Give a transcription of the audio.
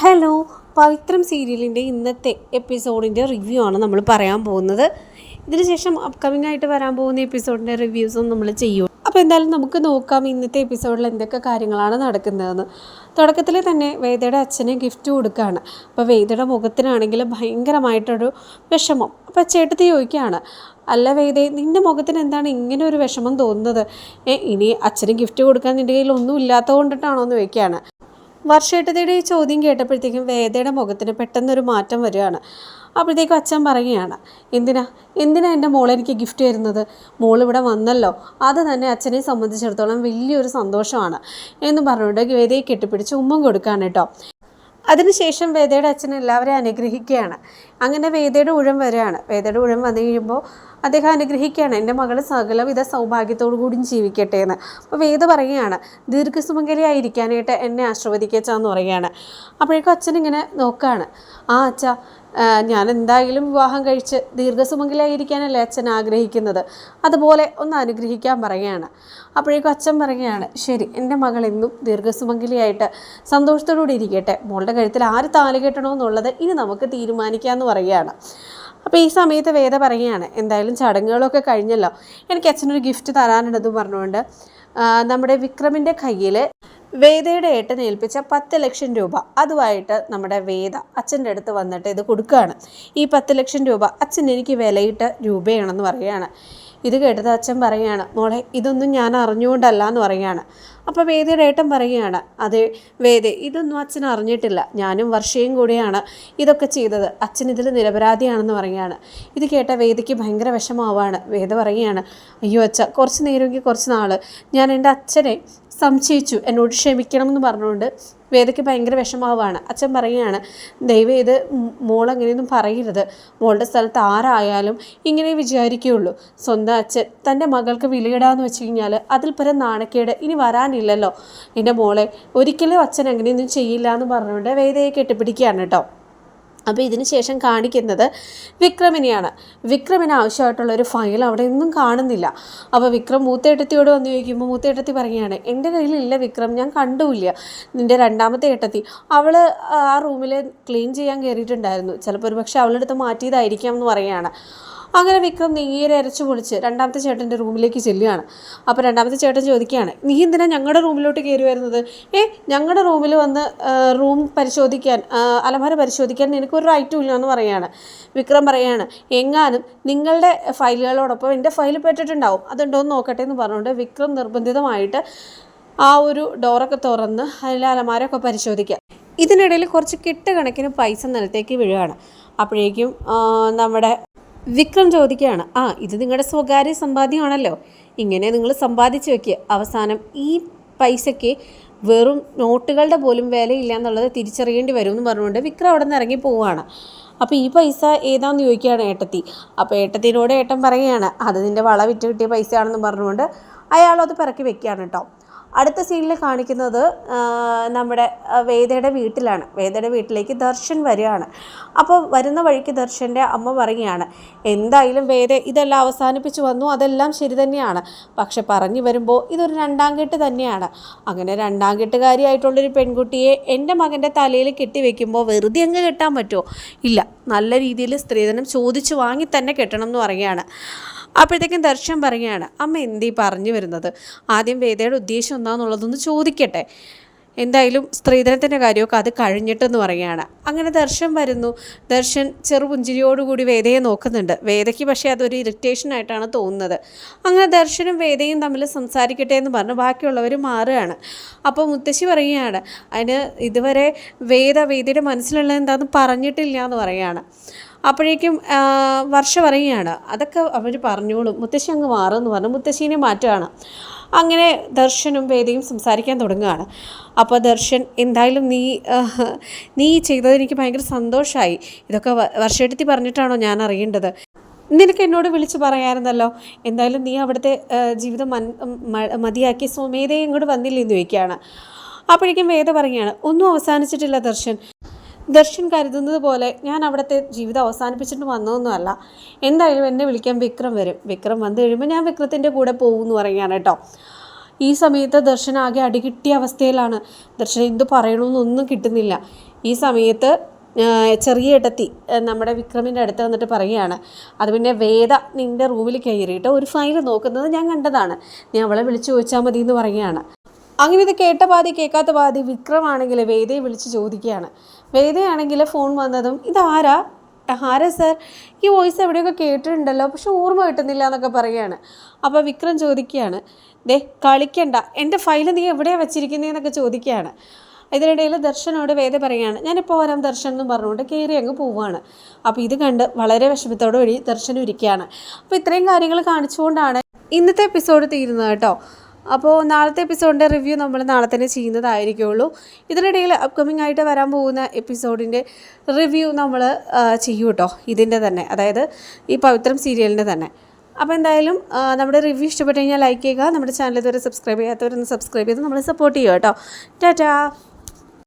Hello പവിത്രം സീരിയലിന്റെ ഇന്നത്തെ എപ്പിസോഡിന്റെ review ആണ് നമ്മൾ പറയാൻ പോകുന്നത്. ഇതിന് ശേഷം അപ്കമിംഗ് ആയിട്ട് വരാൻ പോകുന്ന എപ്പിസോഡിന്റെ റിവ്യൂസും നമ്മൾ ചെയ്യും അപ്പോൾ എന്തായാലും നമുക്ക് നോക്കാം ഇന്നത്തെ എപ്പിസോഡിൽ എന്തൊക്കെ കാര്യങ്ങളാണ് നടക്കുന്നതെന്ന്. തുടക്കത്തിൽ തന്നെ വേദയുടെ അച്ഛന് ഗിഫ്റ്റ് കൊടുക്കുകയാണ് അപ്പോൾ വേദയുടെ മുഖത്തിനാണെങ്കിൽ ഭയങ്കരമായിട്ടൊരു വിഷമം. അപ്പോൾ ചേട്ടത്തി ചോദിക്കുകയാണ് അല്ല വേദേ നിന്റെ മുഖത്തിന് എന്താണ് ഇങ്ങനെ ഒരു വിഷമം തോന്നുന്നത്? ഇനി അച്ഛന് ഗിഫ്റ്റ് കൊടുക്കാൻ നിന്റെ കയ്യിൽ ഒന്നും ഇല്ലാത്തത് കൊണ്ടിട്ടാണോ? എന്ന് ചോദിക്കുകയാണ്. വർഷേട്ടതയുടെ ഈ ചോദ്യം കേട്ടപ്പോഴത്തേക്കും വേദയുടെ മുഖത്തിന് പെട്ടെന്നൊരു മാറ്റം വരികയാണ്. അപ്പോഴത്തേക്കും അച്ഛൻ പറയുകയാണ് എന്തിനാ? എന്തിനാ എന്റെ മോളെ എനിക്ക് ഗിഫ്റ്റ് തരുന്നത്? മോൾ ഇവിടെ വന്നല്ലോ. അത് തന്നെ അച്ഛനെ സംബന്ധിച്ചിടത്തോളം വലിയൊരു സന്തോഷമാണ്. എന്ന് പറഞ്ഞുകൊണ്ട് വേദയെ കെട്ടിപ്പിടിച്ച് ഉമ്മം കൊടുക്കുകയാണ് കേട്ടോ. അതിനുശേഷം വേദയുടെ അച്ഛൻ എല്ലാവരെയും അനുഗ്രഹിക്കുകയാണ്. അങ്ങനെ വേദയുടെ ഊഴം വരെയാണ്. വേദയുടെ ഊഴം വന്നു കഴിയുമ്പോൾ അദ്ദേഹം അനുഗ്രഹിക്കുകയാണ്. എന്റെ മകൾ സകലവിധ സൗഭാഗ്യത്തോടു കൂടിയും ജീവിക്കട്ടെ എന്ന്. അപ്പോൾ വേദ പറയുകയാണ് ദീർഘസുമംഗലിയായിരിക്കാനായിട്ട് എന്നെ ആശീർവദിക്കച്ചാന്ന് പറയുകയാണ്. അപ്പോഴേക്കും അച്ഛൻ ഇങ്ങനെ നോക്കുകയാണ് ആ അച്ഛ ഞാൻ എന്തായാലും വിവാഹം കഴിച്ച് ദീർഘസുമംഗലിയായിരിക്കാനല്ലേ അച്ഛൻ ആഗ്രഹിക്കുന്നത്? അതുപോലെ ഒന്ന് അനുഗ്രഹിക്കാൻ പറയുകയാണ്. അപ്പോഴേക്കും അച്ഛൻ പറയുകയാണ് ശരി എന്റെ മകൾ എന്നും ദീർഘസുമംഗലിയായിട്ട് സന്തോഷത്തോടുകൂടി ഇരിക്കട്ടെ. മോളുടെ കഴുത്തിൽ ആര് താൽ കെട്ടണമെന്നുള്ളത് ഇനി നമുക്ക് തീരുമാനിക്കാമെന്ന് പറയുകയാണ്. അപ്പോൾ ഈ സമയത്ത് വേദ പറയുകയാണ് എന്തായാലും ചടങ്ങുകളൊക്കെ കഴിഞ്ഞല്ലോ. എനിക്ക് അച്ഛനൊരു ഗിഫ്റ്റ് തരാനുണ്ടെന്ന് പറഞ്ഞുകൊണ്ട് നമ്മുടെ വിക്രമിന്റെ കയ്യിൽ വേദയുടെ ഏട്ടനെ ഏൽപ്പിച്ച പത്ത് ലക്ഷം രൂപ അതുമായിട്ട് നമ്മുടെ വേദ അച്ഛന്റെ അടുത്ത് വന്നിട്ട് ഇത് കൊടുക്കുകയാണ്. ഈ പത്ത് ലക്ഷം രൂപ അച്ഛൻ എനിക്ക് വിലയിട്ട രൂപയാണെന്ന് പറയുകയാണ്. ഇത് കേട്ടത് അച്ഛൻ പറയുകയാണ് മോളെ ഇതൊന്നും ഞാൻ അറിഞ്ഞുകൊണ്ടല്ല എന്ന് പറയുകയാണ്. അപ്പോൾ വേദയുടെ ഏട്ടൻ പറയുകയാണ് അതെ വേദ ഇതൊന്നും അച്ഛൻ അറിഞ്ഞിട്ടില്ല. ഞാനും വർഷയും കൂടിയാണ് ഇതൊക്കെ ചെയ്തത്. അച്ഛൻ ഇതിൽ നിരപരാധിയാണെന്ന് പറയുകയാണ്. ഇത് കേട്ട വേദിക്ക് ഭയങ്കര വിഷമാവാണ് വേദ പറയുകയാണ് അയ്യോ അച്ഛ കുറച്ച് നേരമെങ്കിൽ കുറച്ച് നാൾ ഞാൻ എന്റെ അച്ഛനെ സംശയിച്ചു. എന്നോട് ക്ഷമിക്കണം എന്ന് പറഞ്ഞുകൊണ്ട് വേദയ്ക്ക് ഭയങ്കര വിഷമാവാണ് അച്ഛൻ പറയുകയാണ് ദൈവം ഇത് മോൾ അങ്ങനെയൊന്നും പറയരുത്. മോളുടെ സ്ഥലത്ത് ആരായാലും ഇങ്ങനെ വിചാരിക്കുകയുള്ളൂ. സ്വന്തം അച്ഛൻ തന്റെ മകൾക്ക് വിലയിടാന്ന് വെച്ച് കഴിഞ്ഞാൽ അതിൽ പരം നാണക്കേട് ഇനി വരാനില്ലല്ലോ. എന്റെ മോളെ ഒരിക്കലും അച്ഛൻ അങ്ങനെയൊന്നും ചെയ്യില്ല എന്ന് പറഞ്ഞുകൊണ്ട് വേദയെ കെട്ടിപ്പിടിക്കുകയാണ് കേട്ടോ. അപ്പോൾ ഇതിന് ശേഷം കാണിക്കുന്നത് വിക്രമിനെയാണ്. വിക്രമിന് ആവശ്യമായിട്ടുള്ള ഒരു ഫയൽ അവിടെ ഒന്നും കാണുന്നില്ല. അപ്പോൾ വിക്രം മൂത്തേട്ടത്തിയോട് വന്ന് ചോദിക്കുമ്പോൾ മൂത്തേട്ടത്തി പറയുകയാണ് എന്റെ കയ്യിലില്ല വിക്രം ഞാൻ കണ്ടുമില്ല. നിന്റെ രണ്ടാമത്തെ ഏട്ടത്തി. അവൾ ആ റൂമിൽ ക്ലീൻ ചെയ്യാൻ കയറിയിട്ടുണ്ടായിരുന്നു. ചിലപ്പോൾ ഒരു പക്ഷേ അവളെടുത്ത് മാറ്റിയതായിരിക്കാം എന്ന് പറയുകയാണ്. അങ്ങനെ വിക്രം നേരെ അരച്ചു പൊളിച്ച് രണ്ടാമത്തെ ചേട്ടന്റെ റൂമിലേക്ക് ചെല്ലുകയാണ്. അപ്പോൾ രണ്ടാമത്തെ ചേട്ടൻ ചോദിക്കുകയാണ് നീ എന്തിനാ ഞങ്ങളുടെ റൂമിലോട്ട് കയറി വരുന്നത്? ഏ ഞങ്ങളുടെ റൂമിൽ വന്ന് റൂം പരിശോധിക്കാൻ അലമാര പരിശോധിക്കാൻ നിനക്കൊരു റൈറ്റും ഇല്ല എന്ന് പറയുകയാണ്. വിക്രം പറയുകയാണ് എങ്ങാനും നിങ്ങളുടെ ഫയലുകളോടൊപ്പം എന്റെ ഫയൽ പെട്ടിട്ടുണ്ടാവും അതുണ്ടോ എന്ന് നോക്കട്ടെ എന്ന് പറഞ്ഞുകൊണ്ട് വിക്രം നിർബന്ധിതമായിട്ട് ആ ഒരു ഡോറൊക്കെ തുറന്ന് അതിലെ അലമാരൊക്കെ പരിശോധിക്കുക. ഇതിനിടയിൽ കുറച്ച് കെട്ടുകണക്കിന് പൈസ നിലത്തേക്ക് വീഴുകയാണ്. അപ്പോഴേക്കും നമ്മുടെ വിക്രം ചോദിക്കുകയാണ് ആ ഇത് നിങ്ങളുടെ സ്വകാര്യ സമ്പാദ്യമാണല്ലോ. ഇങ്ങനെ നിങ്ങൾ സമ്പാദിച്ചു വെക്കുക അവസാനം ഈ പൈസയ്ക്ക് വെറും നോട്ടുകളുടെ പോലും വിലയില്ല എന്നുള്ളത് തിരിച്ചറിയേണ്ടി വരും എന്ന് പറഞ്ഞുകൊണ്ട് വിക്രം അവിടെ നിന്ന് ഇറങ്ങി പോവുകയാണ്. അപ്പോൾ ഈ പൈസ ഏതാണെന്ന് ചോദിക്കുകയാണ് ഏട്ടത്തി. അപ്പോൾ ഏട്ടത്തിനോട് ഏട്ടൻ പറയുകയാണ് അത് നിന്റെ വള വിറ്റ് കിട്ടിയ പൈസയാണെന്ന് പറഞ്ഞുകൊണ്ട് അയാൾ അത് പിറക്കി വെക്കുകയാണ് കേട്ടോ അടുത്ത സീനിൽ കാണിക്കുന്നത് നമ്മുടെ വേദയുടെ വീട്ടിലാണ്. വേദയുടെ വീട്ടിലേക്ക് ദർശൻ വരികയാണ്. അപ്പോൾ വരുന്ന വഴിക്ക് ദർശന്റെ അമ്മ പറയുകയാണ് എന്തായാലും വേദ ഇതെല്ലാം അവസാനിപ്പിച്ച് വന്നു. അതെല്ലാം ശരി തന്നെയാണ്. പക്ഷെ പറഞ്ഞു വരുമ്പോൾ ഇതൊരു രണ്ടാം കെട്ട് തന്നെയാണ്. അങ്ങനെ രണ്ടാം കെട്ടുകാരിയായിട്ടുള്ളൊരു പെൺകുട്ടിയെ എന്റെ മകന്റെ തലയിൽ കെട്ടിവെക്കുമ്പോൾ വെറുതെ അങ്ങ് കെട്ടാൻ പറ്റുമോ? ഇല്ല നല്ല രീതിയിൽ സ്ത്രീധനം ചോദിച്ചു വാങ്ങി തന്നെ കെട്ടണം എന്ന് പറയുകയാണ്. അപ്പോഴത്തേക്കും ദർശൻ പറയുകയാണ് അമ്മ എന്തീ പറഞ്ഞു വരുന്നത്? ആദ്യം വേദയുടെ ഉദ്ദേശം എന്താണെന്നുള്ളതൊന്ന് ചോദിക്കട്ടെ. എന്തായാലും സ്ത്രീധനത്തിന്റെ കാര്യമൊക്കെ അത് കഴിഞ്ഞിട്ടെന്ന് പറയുകയാണ്. അങ്ങനെ ദർശൻ വരുന്നു. ദർശൻ ചെറുപുഞ്ചിരിയോടുകൂടി വേദയെ നോക്കുന്നുണ്ട്. വേദയ്ക്ക് പക്ഷേ അതൊരു ഇറിറ്റേഷൻ ആയിട്ടാണ് തോന്നുന്നത്. അങ്ങനെ ദർശനും വേദയും തമ്മിൽ സംസാരിക്കട്ടെ എന്ന് പറഞ്ഞ് ബാക്കിയുള്ളവർ മാറുകയാണ്. അപ്പോൾ മുത്തശ്ശി പറയുകയാണ് അതിന് ഇതുവരെ വേദ വേദിയുടെ മനസ്സിലുള്ള എന്താണെന്ന് പറഞ്ഞിട്ടില്ല എന്ന് പറയുകയാണ്. അപ്പോഴേക്കും വർഷം പറയുകയാണ്. അതൊക്കെ അവർ പറഞ്ഞോളും. മുത്തശ്ശി അങ്ങ് മാറുമെന്ന് പറഞ്ഞു. മുത്തശ്ശീനെ മാറ്റുകയാണ്. അങ്ങനെ ദർശനും വേദിയും സംസാരിക്കാൻ തുടങ്ങുകയാണ്. അപ്പോൾ ദർശൻ എന്തായാലും നീ നീ ചെയ്തത് എനിക്ക് ഭയങ്കര സന്തോഷമായി ഇതൊക്കെ വർഷമെടുത്തി പറഞ്ഞിട്ടാണോ ഞാൻ അറിയേണ്ടത്? നിനക്ക് എന്നോട് വിളിച്ച് പറയാമായിരുന്നല്ലോ എന്തായാലും നീ അവിടുത്തെ ജീവിതം മൻ മതിയാക്കി. സ്വമേധയെ ഇങ്ങോട്ട് വന്നില്ലെന്ന് ചോദിക്കുകയാണ്. അപ്പോഴേക്കും വേദ പറയുകയാണ് ഒന്നും അവസാനിച്ചിട്ടില്ല ദർശൻ. ദർശൻ കരുതുന്നത് പോലെ ഞാൻ അവിടുത്തെ ജീവിതം അവസാനിപ്പിച്ചിട്ട് വന്നതൊന്നുമല്ല. എന്തായാലും എന്നെ വിളിക്കാൻ വിക്രം വരും. വിക്രം വന്നു കഴിയുമ്പോൾ ഞാൻ വിക്രത്തിന്റെ കൂടെ പോകും എന്ന് പറയുകയാണ് കേട്ടോ. ഈ സമയത്ത് ദർശൻ ആകെ അടികിട്ടിയ അവസ്ഥയിലാണ്. ദർശൻ എന്ത് പറയണമെന്നൊന്നും കിട്ടുന്നില്ല. ഈ സമയത്ത് ചെറിയ ഇടത്തി നമ്മുടെ വിക്രമിന്റെ അടുത്ത് വന്നിട്ട് പറയുകയാണ്. അത് പിന്നെ വേദ നിന്റെ റൂമിൽ കയറിയിട്ട് ഒരു ഫയൽ നോക്കുന്നത് ഞാൻ കണ്ടതാണ്. ഞാൻ അവളെ വിളിച്ചു ചോദിച്ചാൽ മതി എന്ന് പറയുകയാണ്. അങ്ങനെ ഇത് കേട്ട പാതി കേൾക്കാത്ത പാതി വിക്രമാണെങ്കിൽ വേദയെ വിളിച്ച് ചോദിക്കുകയാണ്. വേദയാണെങ്കിൽ ഫോൺ വന്നതും ഇതാരാ? ആരാ സർ ഈ വോയിസ് എവിടെയൊക്കെ കേട്ടിട്ടുണ്ടല്ലോ പക്ഷെ ഓർമ്മ കിട്ടുന്നില്ല എന്നൊക്കെ പറയുകയാണ്. അപ്പോൾ വിക്രം ചോദിക്കുകയാണ് ദേ കളിക്കണ്ട എന്റെ ഫയൽ നീ എവിടെയാണ് വെച്ചിരിക്കുന്നതെന്നൊക്കെ ചോദിക്കുകയാണ്. ഇതിനിടയിൽ ദർശനോട് വേദ പറയുകയാണ് ഞാനിപ്പോൾ വരാം ദർശൻ എന്ന് പറഞ്ഞുകൊണ്ട് കയറി അങ്ങ് പോവുകയാണ്. അപ്പോൾ ഇത് കണ്ട് വളരെ വിഷമത്തോടു വഴി ദർശനം ഇരിക്കുകയാണ്. അപ്പോൾ ഇത്രയും കാര്യങ്ങൾ കാണിച്ചുകൊണ്ടാണ് ഇന്നത്തെ എപ്പിസോഡ് തീരുന്നത് കേട്ടോ. അപ്പോൾ നാളത്തെ എപ്പിസോഡിന്റെ റിവ്യൂ നമ്മൾ നാളെ തന്നെ ചെയ്യുന്നതായിരിക്കുള്ളൂ. ഇതിനിടയിൽ അപ്കമിങ് ആയിട്ട് വരാൻ പോകുന്ന എപ്പിസോഡിന്റെ റിവ്യൂ നമ്മൾ ചെയ്യും കേട്ടോ ഇതിന്റെ തന്നെ. അതായത് ഈ പവിത്രം സീരിയലിന്റെ തന്നെ. അപ്പോൾ എന്തായാലും നമ്മുടെ റിവ്യൂ ഇഷ്ടപ്പെട്ട് കഴിഞ്ഞാൽ ലൈക്ക് ചെയ്യുക. നമ്മുടെ ചാനൽ ഇതുവരെ സബ്സ്ക്രൈബ് ചെയ്യാത്തവരൊന്ന് സബ്സ്ക്രൈബ് ചെയ്ത് നമ്മളെ സപ്പോർട്ട് ചെയ്യുക കേട്ടോ ടാറ്റാ!